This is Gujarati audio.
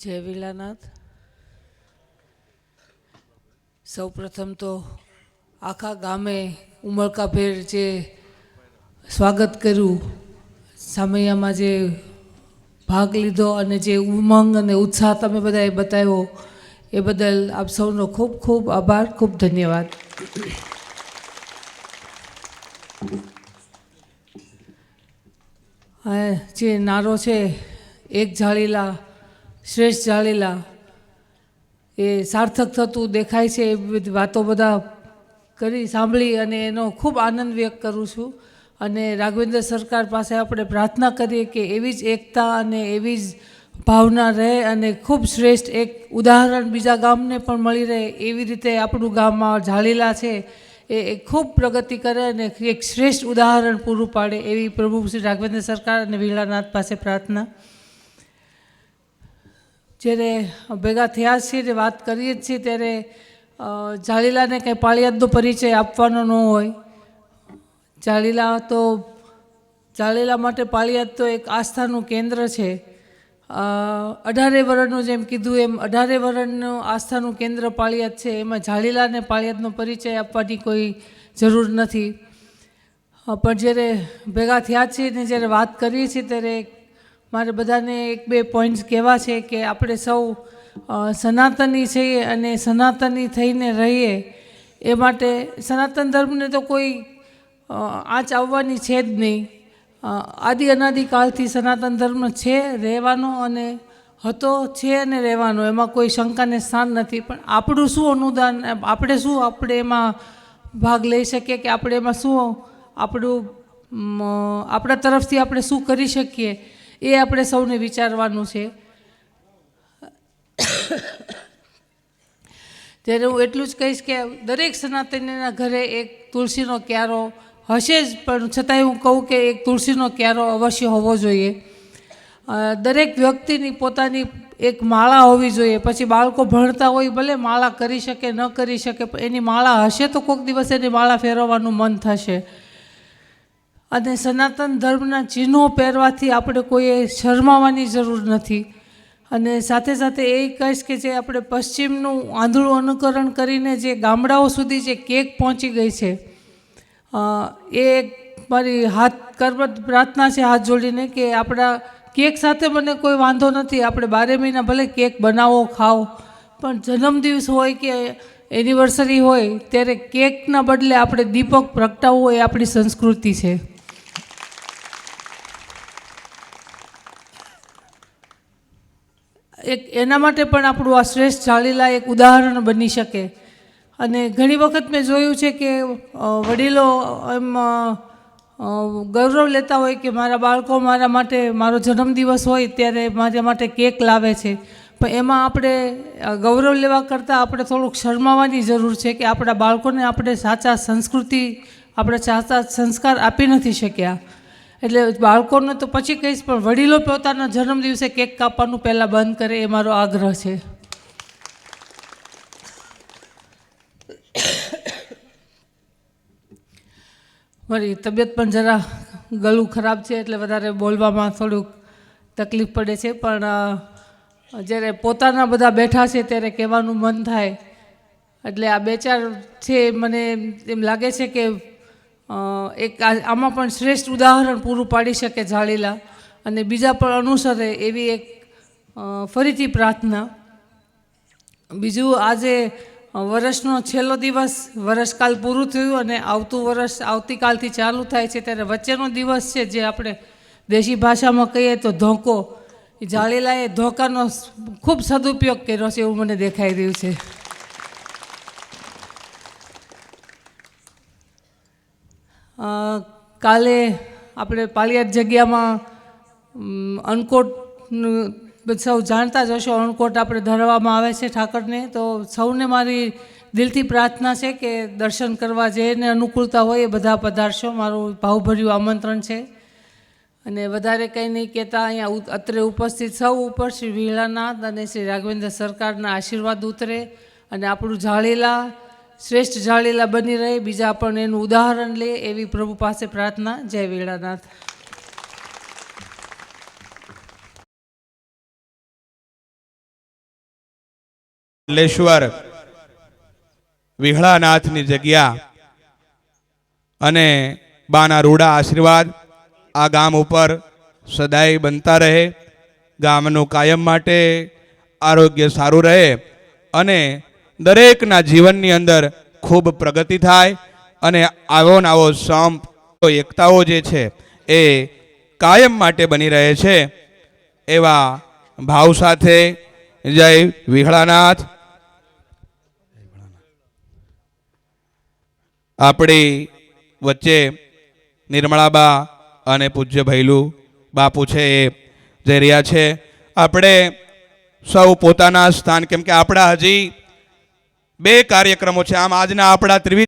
જય વિલાનાથ સૌ પ્રથમ તો આખા ગામે ઉમળકાભેર જે સ્વાગત કર્યું સામૈયામાં જે ભાગ લીધો અને જે ઉમંગ અને ઉત્સાહ તમે બધાએ બતાવ્યો એ બદલ આપ સૌનો ખૂબ ખૂબ આભાર ખૂબ ધન્યવાદ જે નારો છે એક જાળીલા શ્રેષ્ઠ જાળેલા એ સાર્થક થતું દેખાય છે, એ વાતો બધા કરી સાંભળી અને એનો ખૂબ આનંદ વ્યક્ત કરું છું. અને રાઘવેન્દ્ર સરકાર પાસે આપણે પ્રાર્થના કરીએ કે એવી જ એકતા અને એવી જ ભાવના રહે અને ખૂબ શ્રેષ્ઠ એક ઉદાહરણ બીજા ગામને પણ મળી રહે એવી રીતે આપણું ગામમાં જાળીલા છે. એ ખૂબ પ્રગતિ કરે અને એક શ્રેષ્ઠ ઉદાહરણ પૂરું પાડે એવી પ્રભુ શ્રી રાઘવેન્દ્ર સરકાર અને વીલાનાથ પાસે પ્રાર્થના. જ્યારે ભેગા થયા છીએ ને વાત કરીએ છીએ ત્યારે જાળીલાને કંઈ પાળિયાદનો પરિચય આપવાનો ન હોય. જાળીલા તો, જાળીલા માટે પાળિયાદ તો એક આસ્થાનું કેન્દ્ર છે. અઢારે વરણનું જેમ કીધું એમ, અઢારે વરણનું આસ્થાનું કેન્દ્ર પાળિયાદ છે. એમાં જાળીલાને પાળિયાદનો પરિચય આપવાની કોઈ જરૂર નથી. પણ જ્યારે ભેગા થયા છીએ ને જ્યારે વાત કરીએ છીએ ત્યારે મારે બધાને એક બે પોઈન્ટ્સ કહેવા છે કે આપણે સૌ સનાતની છીએ અને સનાતની થઈને રહીએ એ માટે સનાતન ધર્મને તો કોઈ આંચ આવવાની છે જ નહીં. આદિ અનાદિકાળથી સનાતન ધર્મ છે, રહેવાનો અને હતો છે અને રહેવાનો. એમાં કોઈ શંકાને સ્થાન નથી. પણ આપણું શું અનુદાન, આપણે શું આપણે એમાં ભાગ લઈ શકીએ કે આપણે એમાં શું આપણું આપણા તરફથી આપણે શું કરી શકીએ? એ આપણે સૌને વિચારવાનું છે. ત્યારે હું એટલું જ કહીશ કે દરેક સનાતનીના ઘરે એક તુલસીનો ક્યારો હશે જ, પણ છતાંય હું કહું કે એક તુલસીનો ક્યારો અવશ્ય હોવો જોઈએ. દરેક વ્યક્તિની પોતાની એક માળા હોવી જોઈએ. પછી બાળકો ભણતા હોય, ભલે માળા કરી શકે, ન કરી શકે એની માળા હશે તો કોઈક દિવસ એની માળા ફેરવવાનું મન થશે. અને સનાતન ધર્મના ચિહ્નો પહેરવાથી આપણે કોઈએ શરમાવાની જરૂર નથી. અને સાથે સાથે એ કહીશ કે જે આપણે પશ્ચિમનું આંધળું અનુકરણ કરીને જે ગામડાઓ સુધી જે કેક પહોંચી ગઈ છે એ મારી હાથ કરબત પ્રાર્થના છે હાથ જોડીને કે આપણા કેક સાથે મને કોઈ વાંધો નથી, આપણે બારે મહિના ભલે કેક બનાવો, ખાઓ, પણ જન્મદિવસ હોય કે એનિવર્સરી હોય, ત્યારે કેકના બદલે આપણે દીપક પ્રગટાવવું એ આપણી સંસ્કૃતિ છે. એક એના માટે પણ આપણું આ શ્રેષ્ઠ જાળીલા એક ઉદાહરણ બની શકે. અને ઘણી વખત મેં જોયું છે કે વડીલો એમ ગૌરવ લેતા હોય કે મારા બાળકો મારા માટે, મારો જન્મદિવસ હોય ત્યારે મારા માટે કેક લાવે છે. પણ એમાં આપણે ગૌરવ લેવા કરતાં આપણે થોડુંક શરમાવાની જરૂર છે કે આપણા બાળકોને આપણે સાચા સંસ્કૃતિ, આપણે સાચા સંસ્કાર આપી નથી શક્યા. એટલે બાળકોને તો પછી કહીશ, પણ વડીલો પોતાના જન્મદિવસે કેક કાપવાનું પહેલાં બંધ કરે એ મારો આગ્રહ છે. મારી તબિયત પણ જરા ગળું ખરાબ છે, એટલે વધારે બોલવામાં થોડુંક તકલીફ પડે છે, પણ જ્યારે પોતાના બધા બેઠા છે ત્યારે કહેવાનું મન થાય. એટલે આ બે ચાર છે, મને એમ લાગે છે કે એક આમાં પણ શ્રેષ્ઠ ઉદાહરણ પૂરું પાડી શકે જાળીલા. અને બીજા પણ અનુસરે એવી એક ફરીથી પ્રાર્થના. બીજું આજે વર્ષનો છેલ્લો દિવસ, વર્ષકાલ પૂરું થયું અને આવતું વર્ષ આવતીકાલથી ચાલુ થાય છે ત્યારે વચ્ચેનો દિવસ છે જે આપણે દેશી ભાષામાં કહીએ તો ધોકો. જાળીલાએ ધોકાનો ખૂબ સદુપયોગ કર્યો છે એવું મને દેખાઈ રહ્યું છે. કાલે આપણે પાળિયાદ જગ્યામાં અણકોટનું સૌ જાણતા જ હશો અણકોટ આપણે ધરવામાં આવે છે ઠાકરને. તો સૌને મારી દિલથી પ્રાર્થના છે કે દર્શન કરવા જેને અનુકૂળતા હોય એ બધા પધારશો. મારું ભાવભર્યું આમંત્રણ છે. અને વધારે કંઈ નહીં કહેતા, અહીંયા અત્રે ઉપસ્થિત સૌ ઉપર શ્રી વિહળાનાથ અને શ્રી રાઘવેન્દ્ર સરકારના આશીર્વાદ ઉતરે. અને આપણું જાળીલા શ્રેષ્ઠ જાળીલા બની રહે. બીજા પણ એનું ઉદાહરણ લે એવી પ્રભુ પાસે પ્રાર્થના. જય વેળાનાથ. લેશ્વર વિહળાનાથની જગ્યા અને બાના રૂડા આશીર્વાદ આ ગામ ઉપર સદાય બનતા રહે. ગામનું કાયમ માટે આરોગ્ય સારું રહે અને દરેકના જીવનની અંદર ખૂબ પ્રગતિ થાય અને આવો ને આવો સંપ એકતાઓ જે છે એ કાયમ માટે બની રહે છે. એવા ભાવ સાથે જય વિહળાનાથ. આપણી વચ્ચે નિર્મળાબા અને પૂજ્ય ભૈલું બાપુ છે એ જઈ રહ્યા છે. આપણે સૌ પોતાના સ્થાન, કેમ કે આપણા હજી બે કાર્યક્રમો છે. આમ આજના આપણા ત્રિવિધ